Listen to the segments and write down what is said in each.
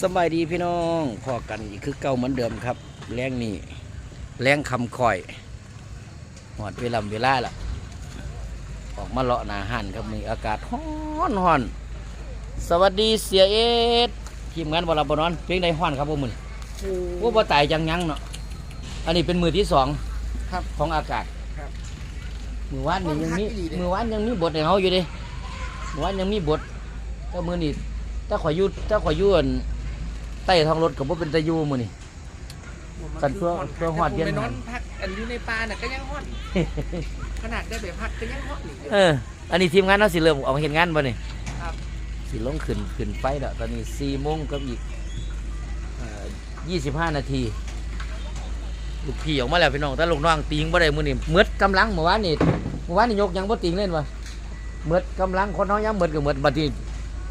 สบายดีพี่น้องพอกันอีกคือเก่าเหมือนเดิมครับแรงนี่แรงคำคอยหอดเวลาเวลาละออกมาเลาะหนาหันครับมีอากาศฮ้อนฮ้อน สวัสดีเสียเอ็ดทีมงานบอลบนอนเพียงใดฮ้อนครับพวกมึงพวกบ่ตายจังยังเนาะอันนี้เป็นมือที่สองครับของอากาศครับมือวานนี่ยังมีค่อนข้างดีเด้มือวานยังมีบทให้เขาอยู่เดิมือวานยังมีบทแต่มือนี่ถ้าขอยอยุถ้าขอยอยุอั่นใต้ท้องรถกับว่าเป็นตะยูมือนี่ กันเพื่อเพื่อฮอดเย็นผมไปนอนพักอันอยู่ในป่าน่ะก็ยังฮอดขนาดได้ไปพักก็ยังฮอดอีกเออ อันนี้ทีมงานเราสิเริ่มเอามาเห็นงานบ่นี่ครับ สิลงขึ้นขึ้นไปแล้วตอนนี้สี่โมงกับอีกยี่สิบห้านาทีลูกพี่ออกมาแล้วพี่น้องแต่ลูกน้องติงบ่ได้มือนี่เมืดกำลังเมื่อวานนี่เมื่อวานนี่ยกยังบ่ติงเล่นวะเมืดกำลังคนน้องยังเมืดกับเมืดบัดนี้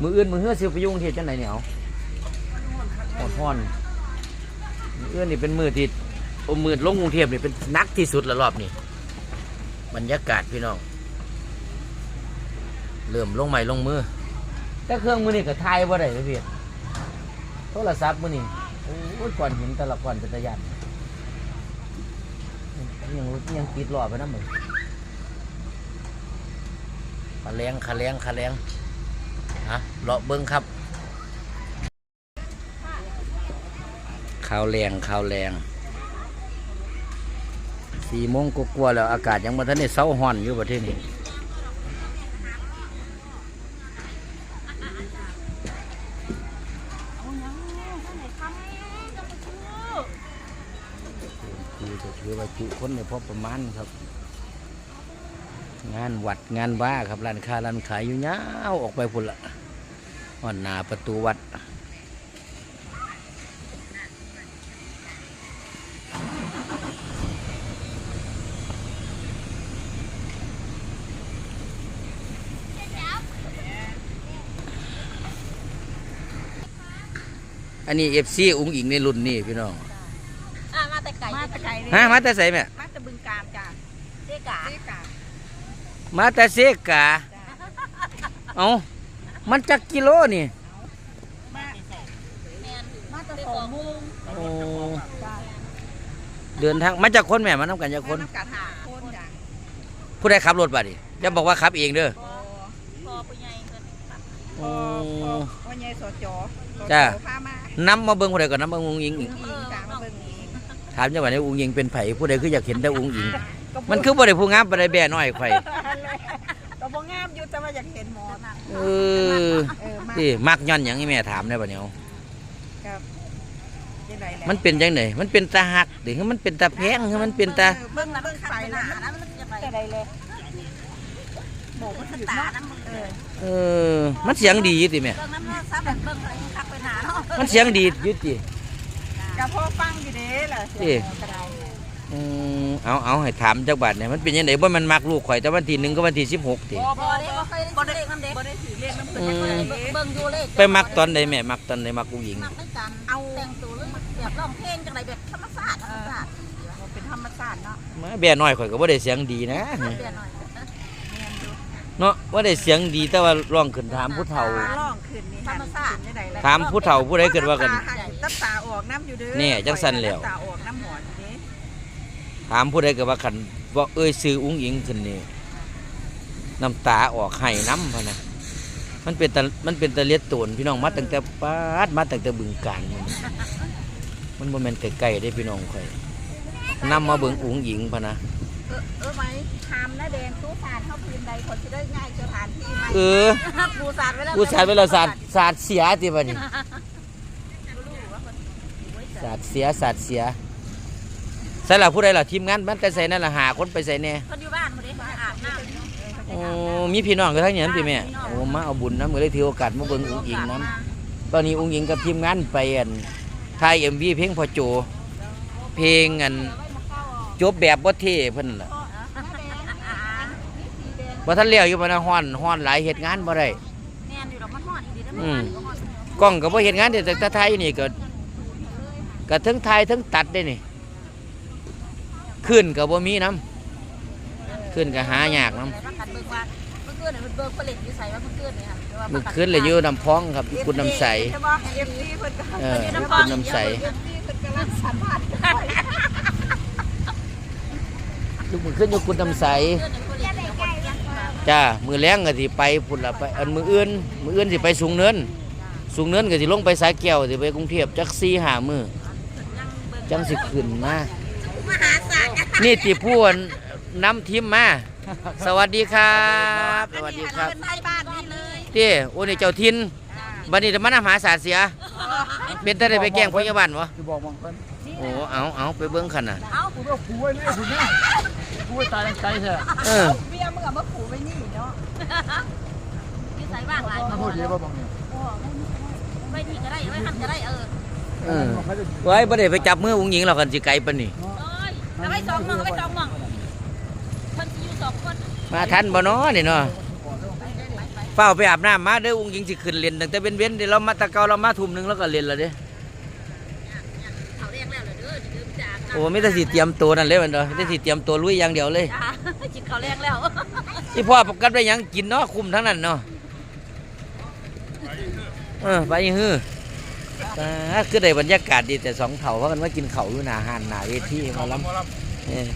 มืออื่นมือเฮือสิไปยุ่งเทศจังไหนเนี่ยเอา หอดฮ้อนมืออื่นนี่เป็นมือที่โอ้มืดลงกรุงเทพนี่เป็นนักที่สุดละรอบนี้บรรยากาศพี่น้องเริ่มลงใหม่ลงมือ แต่เครื่องมือนี่ก็ทายบ่าได้เลยพี่โทรศัพท์มือนี่โอ้ยก่อนเห็นแต่ละก่อนเป็นตะยันยังยังติดรอไปนะมึงขาแรงขาแรงขาแรงฮะเลาะเบิ้งครับ ข้าวแรงข้าวแรงสี่โมงกลัวาๆแล้วอากาศยังมาทันได้เศร้าห่อนอยู่ประเทศนี้คือจะถือว่าจุคนในพอประมาณครับ งานวัดงานว่าครับร้านค้าร้านขายอยู่ยาวออกไปพุ่นละอ่อนหนาประตูวัด อันนี้เอฟซีอุ้งอิงในรุ่นนี้พี่น้องอ่ามาแต่ไก่มาแตะไก่นี่ฮะมาแต่ใส่แม่มาแตะบึงการจ้ะเจ๊กาเจ๊กามาแต่เซกาเอามันจักกิโลนี่มาแมนมาแตะสองโมงโอ้จ้ะเดินทางมาจากคนแม่มาทำกันจากคนแม่น้ำกัดหาคนจ้ะผู้ใดขับรถบัดดิจะบอกว่าขับเองเด้อพอพอปุยใหญ่เพิ่นพอพอวันใหญ่สจสจจ้ะพามา นำมาเบิ่งผู้ใดก่อนนำมาอุ้งอิงอุ้งอิงจ้ะมาเบิ่งอิงถามจังหวะนี้อุ้งอิงเป็นไผผู้ใดคืออยากเห็นแต่อุ้งอิง ก็พูดมันคือบ่ได้ผู้งามบ่ได้แบ่น้อยไข่ก็บ่งามอยู่แต่ว่าอยากเห็นหมอนะเออเออมาที่มักย้อนหยังนี่แม่ถามได้บ่เนี่ยครับยังไงแหละมันเป็นจังไดมันเป็นตาหักหรือมันเป็นตาแพงหรือมันเป็นตาออเบิ่งแล้วเบิ่งไปแล้วหาแล้วมันจะไปจะได้เลย โบกมันถือตาเนาะน้ำมือเออเออ มันเสียงดีอยู่ติแม่เบิ่งน้ำเนาะซับแบบเบิ่งอะไรคักไปหนาเนาะมันเสียงดีอยู่ติกะพ่อฟังอยู่เด้ล่ะเอ๊ะกระไดอืมเอาเอาให้ถามจักบาทเนี่ยมันเป็นยังไงบ่มันมักลูกข่อยแต่วันที่หนึ่งก็วันที่สิบหกติบ่บ่ได้บ่เคยได้เลขน้ำเด็กบ่ได้ถือเลขน้ำเพิ่นอืมบ่ได้เบิ่งเบิ่งดูเลขไปมักตอนใดแม่มักตอนใดมักอุ้งอิงมักไม่กันเอาแต่งตัวหรือแบบร้องเพลงจังไรแบบธรรมชาติธรรมชาติเป็นธรรมชาติเนาะมาแบ่น้อยข่อยก็บ่ได้เสียงดีนะ เปลี่ยนหน่อย เนาะว่าได้เสียงดีแต่ว่าร้องขึ้นถามผู้เฒ่าฟ้าร้องขึ้นนี่หันขึ้นได้ล่ะถามผู้เฒ่าผู้ใดเกิดว่ากันตหัตับตาออกน้ำอยู่เด้อเนี่ยจังสั่นแล้วตับตาออกน้ำหมอนนี่ถามผู้ใดก็ว่าคันว่าเอ้ยซื้ออุ้งอิงขึ้นนี่น้ำตาออกไห้น้ำพะนะมันเป็นตะมันเป็นตะเลียดโตนพี่น้องมาตั้งแต่ปาดมาตั้งแต่บึงการมันมันบ่แม่นใกล้ๆได้พี่น้องข่อยนำมาเบิ่งอุ้งอิงพะนะ เออเออไหมทำนะแดงตู้สารเข้าพื้นใดคนจะได้ง่ายสถานที่ไหมเออ ปูสาดไว้แล้วผู้ชายเวลาสาดสาดเสียติบัดนี้สาดเสียสาดเสียใส่ละผู้ใดล่ะทีมงานมันแต่ใส่นั่นล่ะหาคนไปใส่แน่คนอยู่บ้านบ่ได้มาอาบน้ำโอ้มีพี่น้องก็ทั้งนี้นั่นพี่แม่โอ้มาเอาบุญน้ำก็เลยถือโอกาสมาเบิ่งอุ้งอิงน้ำตอนนี้อุ้งอิงกับทีมงานไปอันถ่ายเอ็มวีเพลงพอโจเพลงอัน จบแบบบ่เท่เพิ่นล่ะบ่ทันเลี้ยวอยู่บ่นะฮ้อนฮ้อนหลายเฮ็ดงานบ่ได้แม่นอยู่ดอกมันฮอดอีดีนะอืมันมฮอดกล้องก็บ่เฮ็ดงานเด้แต่ถ้าถ่ายอยู่นี่ก็ก็ทั้งถ่ายทั้งตัดได้นี่ขึ้นก็บ่มีน้ำขึ้นก็หายากน้ำแต่ว่ากันเบิ่งว่าเมื่อคืนเนี่ยมันเบิ่งผลิตอยู่ใส่ว่าเมื่อคืนเนี่ยค่ะมือคืนเลยอยู่น้ำพองครับอยู่กุดน้ำใสจะบอกเอฟซีเพิ่นก็เอออยู่กุดน้ำใส เอฟซีเพิ่นกำลังสัมผัสกันลูกมือขึ้นอยู่กุดน้ำใสจ้ามือแรงก็สิไปพุ่นละไปอันมืออื่นมืออื่นสิไปสูงเนินสูงเนินก็สิลงไปสายแก้วสิไปกรุงเทพจักสี่หามือจังสิขึ้นมามหาศาลนี่ติพูนนำทีมมาสวัสดีครับ สวัสดีครับเป็นไทยบ้านนี่เลยเต้โอ้นี่เจ้าทินบัดนี้จะมานำหาศาสตร์เสีย เป็นแต่ได้ไปแกล้งพยาบาลวะจะบอกมองกันโอ้เอาเอาไปเบิ่งขันน่ะเอ้า กูว่ากูไว้เนี่ยกูเนี่ยกูไว้ตายใจเถอะเออเบียร์มึงกับมะขู่ไว้นี่เนาะนิสัยบ้างหลายมาพูดดีว่าบางเนี่ยไปนี่ก็ได้ไว้ทำก็ได้เออเออไว้บ่ได้ไปจับมืออุ้งหญิงเรากันสิไกลปานนี้โอ้ยเอาไว้สองหมองเอาไว้สองหมองมันสิอยู่สองคนมาทันบ่เนาะนี่เนาะเฝ้าไปอาบน้ำมาเด้ออุ้งหญิงสิขึ้นเรียนตั้งแต่เป็นเว้นเดี๋ยวเรามาแตะเกาเรามาทุ่มหนึงแล้วก็เรียนแล้วเด้ เขาเรียกแล้วเหรอเด้อ เดี๋ยวจะอาบน้ำโอ้มีแต่สิเตรียมตัวนั่นเลยมันเด้อมีแต่สิเตรียมตัวลุยอย่างเดียวเลยจ้าจิตเขาเรียกแล้วที่พ่อประกันไปหยังกินเนาะคุมทั้งนั้นเนาะเออไปฮืออ่าคือได้บรรยากาศดีแต่สองเถ่าเพราะกันว่ากินเขาวอยู่หนาหานหนาเวทีหมาล้ำเออ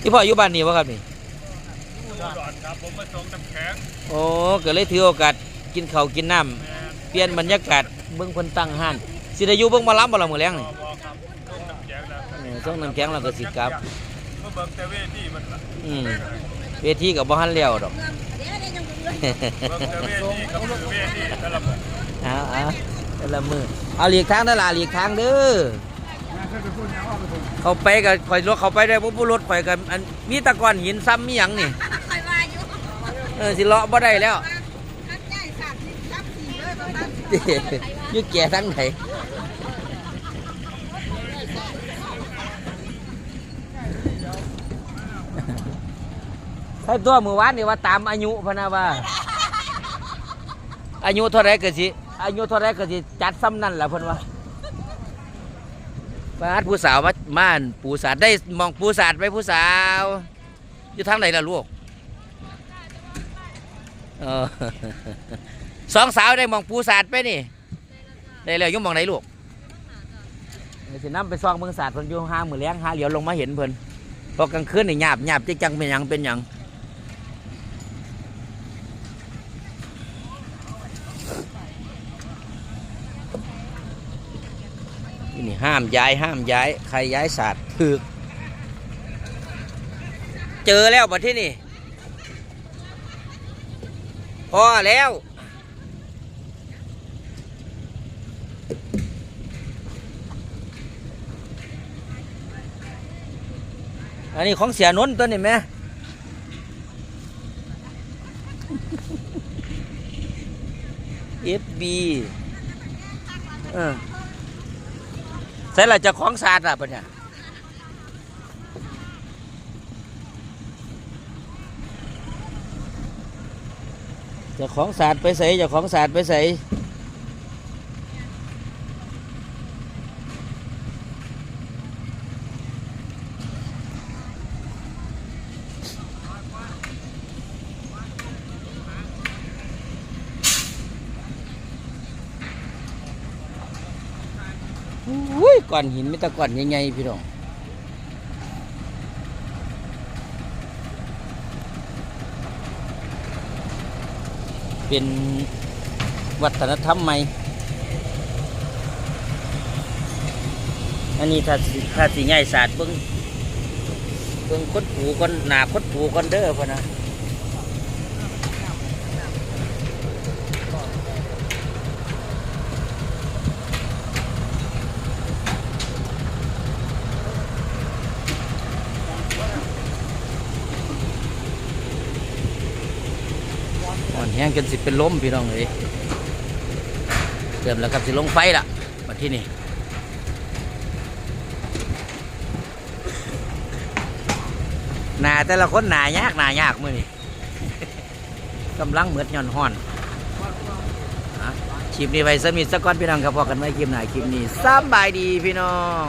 ที่พ่ออยู่บ้านนี่วะครับนี่ครับผมมาส่งน้ำแข็งโอ้ก็เลยถือโอกาสกินข้าวกินน้ำเปลี่ยนบรรยากาศเบิ่งคนตั้งห้าน สิได้อยู่เบิ่งหมาล้ำบ่ละมื้อแรงนี่บอกครับส่งน้ำแข็งแล้วเออส่งน้ำแข็งเราก็สิกลับ เมื่อเบิ่งแต่เวทีมันละอืมเวทีก็บ่ทันแล้วดอกเดี๋ยวเดี๋ยวยังบ่เลยเบิ่งแต่เวทีกับมือเวทีแต่ละมือเอาเอาแต่ละมือเอาหลีกทางเด้อล่ะหลีกทางเด้อเขาไปกับข่อยรถเขาไปได้ปุ๊บรถข่อยกับอันมีตะกอนหินซ้ำมีหยังนี่คอยว่าอยู่เออสิเลาะบ่ได้แล้วขันใหญ่สัตว์นี่ทับสี่เลยประมาณอยึดแก่ทั้งไหน ใช่ตัวมือวานนี่ว่าตามอายุพะนะว่า อายุเท่าไรก็สิอายุเท่าไรก็สิจัดซ้ำนั่นแหละเพิ่นว่าบ้านผู้สาวมาม่านปูสาดได้มองปูสาดไปผู้สาว อยู่ทางไหนล่ะลูกเออสองสาวได้มองปูสาดไปนี่ได้แล้วอยุ่มองไหนลูกเดี๋ยวสิน้ำไปซองเมืองศาสตร์เพิ่นอยู่ห้างมือแรงหาเหลียวลงมาเห็นเพิ่นพอกลางคืนนี่หยาบหยาบจิจังเป็นหยังเป็นหยัง ห้ามย้ายห้ามย้าย ใครย้ายศาสตร์ถึก เจอแล้วบัดที่นี่พอแล้วอันนี้ของเสียนนตัวนี้ไหม FB เออ ใส่ละเจะของศาดล่ะปะเนี่ยจะของศาดไปใส่จะของศาดไปใส่อุ้ย ก้อนหินไม่ตะก้อนใหญ่ๆพี่น้องเป็นวัฒนธรรมใหม่อันนี้ถ้าถ้าสีใหญ่ศาสตร์เบิ้งเบิ้งคดผูคนหนาคดผูคนเด้อพ่นนะ ห้งจนสิเป็นล้มพี่น้องเลยเริ่มแล้วครับสิลงไฟละมาที่นี่หนาแต่ละคนหนายากหนายากมือนี่กำลังเหมือดหย่อนห่อนอะคลิปนี้ไว้สมิธสก้อนพี่น้องครับพอกันไว้คลิปหนาคลิปนี้สำบายดีพี่น้อง